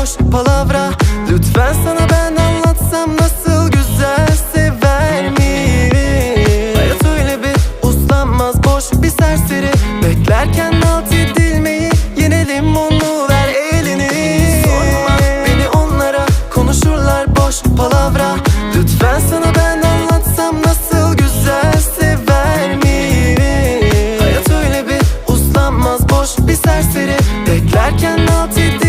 boş palavra. Lütfen sana ben anlatsam nasıl güzel sever miyim? Hayat öyle bir uslanmaz boş bir serseri. Beklerken alt edilmeyi yenelim onu ver elini. Sorma beni onlara konuşurlar boş palavra. Lütfen sana ben anlatsam nasıl güzel sever miyim? Hayat öyle bir uslanmaz boş bir serseri. Beklerken alt edilmeyi